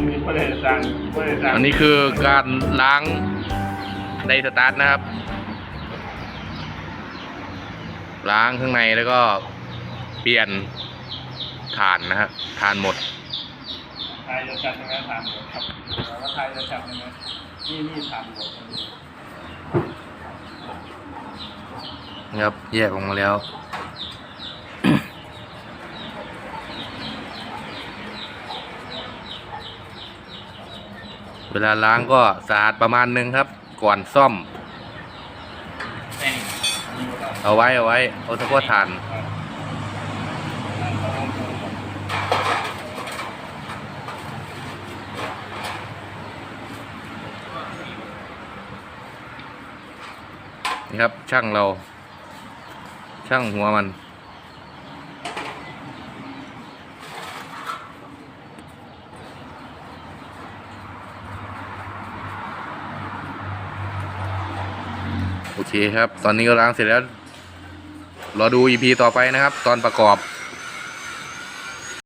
สั่งไม่ได้สั่งอันนี้คือการล้างในสตาร์ทนะครับ ล้างข้างในแล้วก็เปลี่ยนฐานนะฮะฐานหมดไทยจะจัดใช่ไหมถามหมดครับแต่ว่าไทยจะจัดใช่ไหมนี่นี่ถามหมดนะครับแยกออกมาแล้ว เวลาล้างก็สะอาดประมาณนึงครับ ก่อนซ่อม เอาไว้เอาไว้เอาเฉพาะฐานนี่ครับช่างเรา ช่างหัวมัน โอเคครับ ตอนนี้ก็ล้างเสร็จแล้ว รอดู EP ต่อไปนะครับ ตอนประกอบ